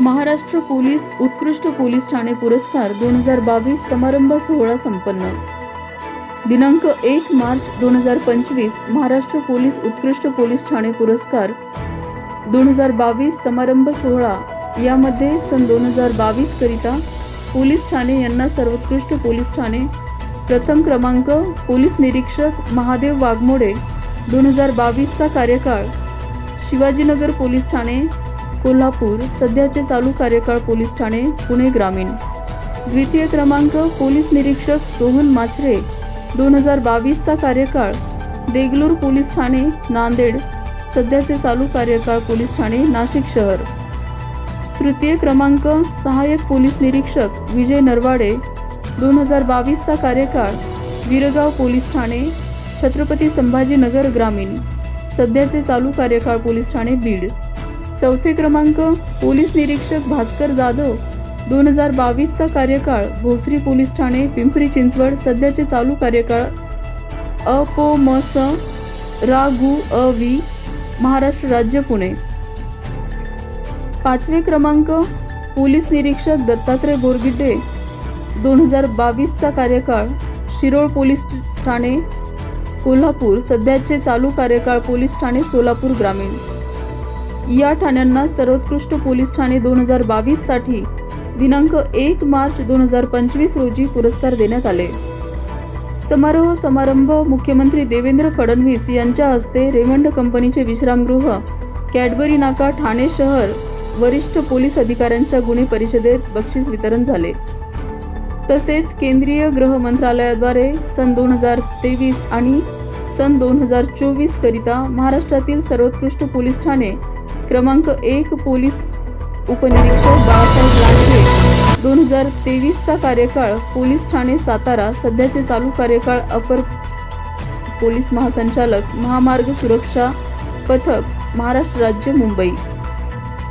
Maharashtra police उत्कृष्ट police ठाणे पुरस्कार दोन हजार बावीस समारंभ सोहळा संपन्न. दिनांक एक मार्च दोन हजार पंचवीस महाराष्ट्र पोलीस उत्कृष्ट पोलीस ठाणे पुरस्कार दोन हजार बावीस समारंभ सोहळा. यामध्ये सन दोन हजार बावीस करिता पोलीस ठाणे यांना सर्वोत्कृष्ट पोलीस ठाणे प्रथम क्रमांक पोलीस निरीक्षक महादेव वाघमोडे दोन हजार बावीसचा कार्यकाळ शिवाजीनगर पोलीस ठाणे कोल्हापूर सध्याचे चालू कार्यकाळ पोलीस ठाणे पुणे ग्रामीण. द्वितीय क्रमांक पोलीस निरीक्षक सोहन माचरे. दोन हजार बावीसचा कार्यकाळ. देगलूर पोलीस ठाणे नांदेड. सध्याचे चालू कार्यकाळ पोलीस ठाणे नाशिक शहर. तृतीय क्रमांक सहाय्यक पोलीस निरीक्षक विजय नरवाडे. दोन हजार बावीसचा कार्यकाळ. विरगाव पोलीस ठाणे छत्रपती संभाजीनगर ग्रामीण. सध्याचे चालू कार्यकाळ पोलीस ठाणे बीड. चौथे क्रमांक पोलीस निरीक्षक भास्कर जाधव. दोन हजार बावीसचा कार्यकाळ भोसरी पोलीस ठाणे पिंपरी चिंचवड सध्याचे चालू कार्यकाळ अ पो म स रा गु अ वी महाराष्ट्र राज्य पुणे. पाचवे क्रमांक पोलीस निरीक्षक दत्तात्रय बोरगिड्डे दोन हजार बावीसचा कार्यकाळ शिरोळ पोलीस ठाणे कोल्हापूर सध्याचे चालू कार्यकाळ पोलीस ठाणे सोलापूर ग्रामीण. या ठाण्यांना सर्वोत्कृष्ट पोलीस ठाणे दोन हजार बावीससाठी दिनांक एक मार्च दोन हजार पंचवीस रोजी पुरस्कार देण्यात आले. समारोह समारंभ मुख्यमंत्री देवेंद्र फडणवीस यांच्या हस्ते रेमंड कंपनीचे विश्रामगृह कॅडबरी नाका ठाणे शहर वरिष्ठ पोलीस अधिकाऱ्यांच्या गुन्हे परिषदेत बक्षीस वितरण झाले. तसेच केंद्रीय गृह मंत्रालयाद्वारे सन दोन हजार तेवीस आणि सन दोन हजार चोवीस करिता महाराष्ट्रातील सर्वोत्कृष्ट पोलीस ठाणे क्रमांक एक पोलीस उपनिरीक्षक बाळासाहेब लांडगे. दोन हजार तेवीसचा कार्यकाळ पोलीस ठाणे सातारा सध्याचे चालू कार्यकाळ अपर पोलीस महासंचालक महामार्ग सुरक्षा पथक महाराष्ट्र राज्य मुंबई.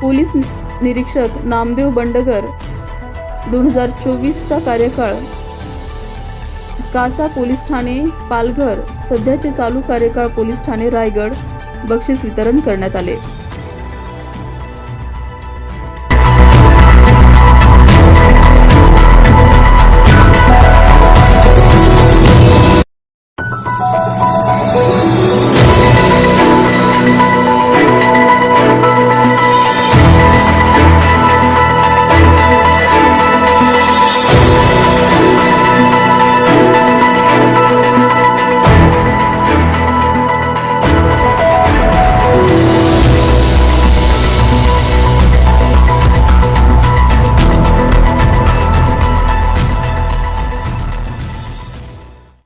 पोलीस निरीक्षक नामदेव बंडगर दोन हजार चोवीसचा कार्यकाळ. कासा पोलीस ठाणे पालघर सध्याचे चालू कार्यकाळ पोलीस ठाणे रायगड. बक्षीस वितरण करण्यात आले.